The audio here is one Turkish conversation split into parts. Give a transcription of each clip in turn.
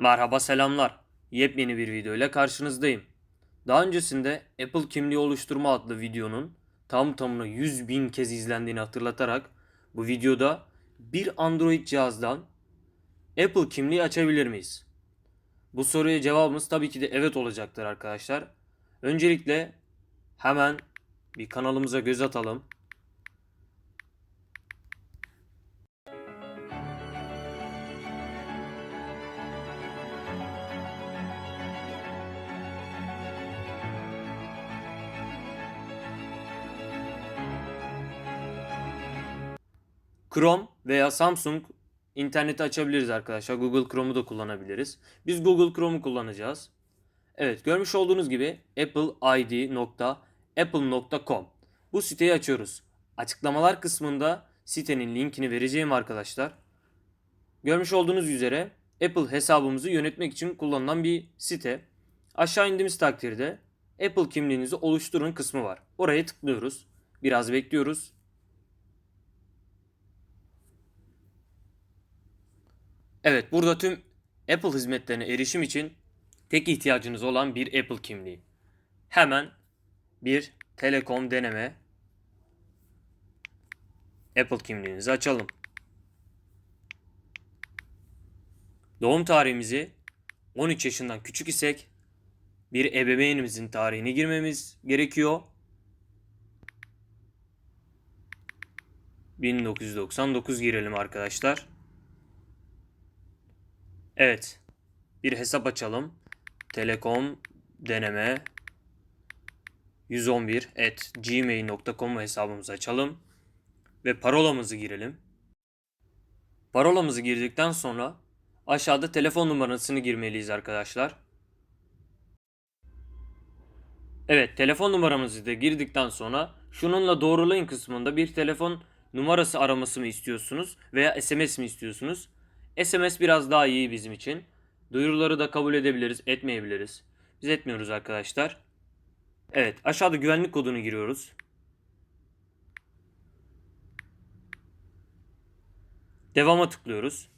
Merhaba selamlar. Yepyeni bir video ile karşınızdayım. Daha öncesinde Apple kimliği oluşturma adlı videonun tam tamına 100 bin kez izlendiğini hatırlatarak bu videoda bir Android cihazdan Apple kimliği açabilir miyiz? Bu soruya cevabımız tabii ki de evet olacaktır arkadaşlar. Öncelikle hemen bir kanalımıza göz atalım. Chrome veya Samsung interneti açabiliriz arkadaşlar. Google Chrome'u da kullanabiliriz. Biz Google Chrome'u kullanacağız. Evet görmüş olduğunuz gibi appleid.apple.com Bu siteyi açıyoruz. Açıklamalar kısmında sitenin linkini vereceğim arkadaşlar. Görmüş olduğunuz üzere Apple hesabımızı yönetmek için kullanılan bir site. Aşağı indiğimiz takdirde Apple kimliğinizi oluşturun kısmı var. Oraya tıklıyoruz. Biraz bekliyoruz. Evet, burada tüm Apple hizmetlerine erişim için tek ihtiyacınız olan bir Apple kimliği. Hemen bir Telekom deneme Apple kimliğinizi açalım. Doğum tarihimizi 13 yaşından küçük isek bir ebeveynimizin tarihini girmemiz gerekiyor. 1999 girelim arkadaşlar. Evet. Bir hesap açalım. Telekom deneme 111 at gmail.com hesabımızı açalım. Ve parolamızı girelim. Parolamızı girdikten sonra aşağıda telefon numarasını girmeliyiz arkadaşlar. Evet telefon numaramızı da girdikten sonra şununla doğrulayın kısmında bir telefon numarası araması mı istiyorsunuz veya SMS mi istiyorsunuz? SMS biraz daha iyi bizim için. Duyuruları da kabul edebiliriz, etmeyebiliriz. Biz etmiyoruz arkadaşlar. Evet, aşağıda güvenlik kodunu giriyoruz. Devama tıklıyoruz.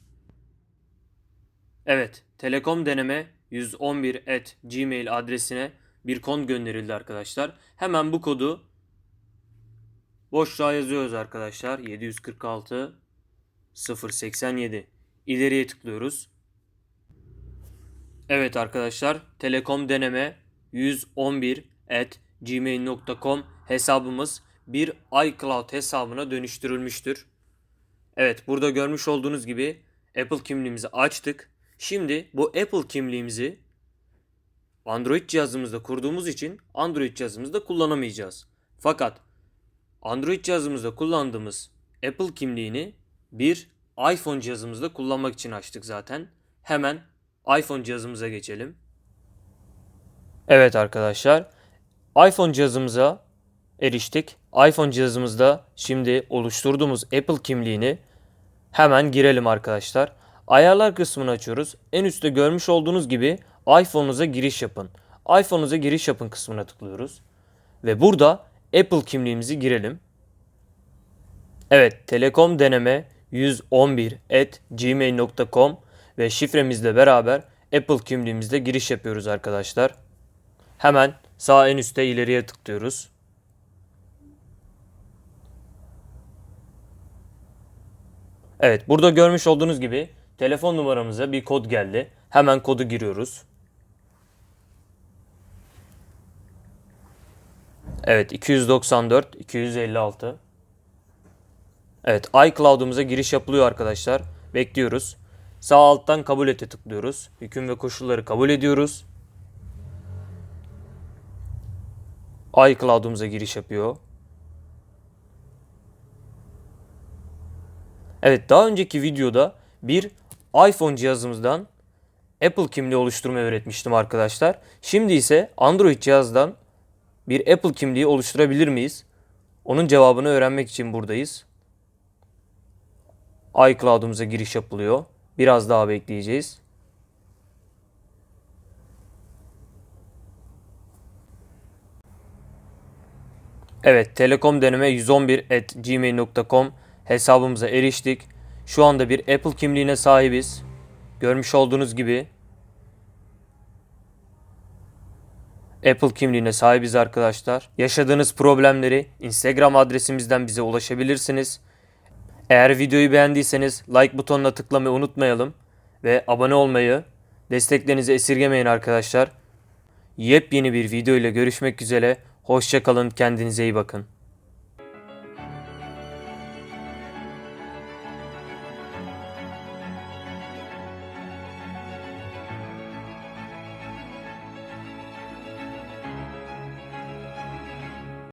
Evet, Telekom deneme 111 at gmail adresine bir kod gönderildi arkadaşlar. Hemen bu kodu boşluğa yazıyoruz arkadaşlar. 746 087 İleriye tıklıyoruz. Evet arkadaşlar Telekom deneme 111 at gmail.com hesabımız bir iCloud hesabına dönüştürülmüştür. Evet burada görmüş olduğunuz gibi Apple kimliğimizi açtık. Şimdi bu Apple kimliğimizi Android cihazımızda kurduğumuz için Android cihazımızda kullanamayacağız. Fakat Android cihazımızda kullandığımız Apple kimliğini bir iPhone cihazımızda kullanmak için açtık zaten. Hemen iPhone cihazımıza geçelim. Evet arkadaşlar. iPhone cihazımıza eriştik. iPhone cihazımızda şimdi oluşturduğumuz Apple kimliğini hemen girelim arkadaşlar. Ayarlar kısmını açıyoruz. En üstte görmüş olduğunuz gibi iPhone'unuza giriş yapın. iPhone'unuza giriş yapın kısmına tıklıyoruz. Ve burada Apple kimliğimizi girelim. Evet, Telekom deneme 111 at gmail.com ve şifremizle beraber Apple kimliğimizde giriş yapıyoruz arkadaşlar. Hemen sağ en üstte ileriye tıklıyoruz. Evet burada görmüş olduğunuz gibi telefon numaramıza bir kod geldi. Hemen kodu giriyoruz. Evet 294 256 Evet iCloud'umuza giriş yapılıyor arkadaşlar. Bekliyoruz. Sağ alttan kabul ete tıklıyoruz. Hüküm ve koşulları kabul ediyoruz. iCloud'umuza giriş yapıyor. Evet daha önceki videoda bir iPhone cihazımızdan Apple kimliği oluşturmayı öğretmiştim arkadaşlar. Şimdi ise Android cihazdan bir Apple kimliği oluşturabilir miyiz? Onun cevabını öğrenmek için buradayız iCloud'umuza giriş yapılıyor. Biraz daha bekleyeceğiz. Evet, telekom deneme 111@gmail.com hesabımıza eriştik. Şu anda bir Apple kimliğine sahibiz. Görmüş olduğunuz gibi Apple kimliğine sahibiz arkadaşlar. Yaşadığınız problemleri Instagram adresimizden bize ulaşabilirsiniz. Eğer videoyu beğendiyseniz like butonuna tıklamayı unutmayalım ve abone olmayı, desteklerinizi esirgemeyin arkadaşlar. Yepyeni bir video ile görüşmek üzere. Hoşçakalın, kendinize iyi bakın.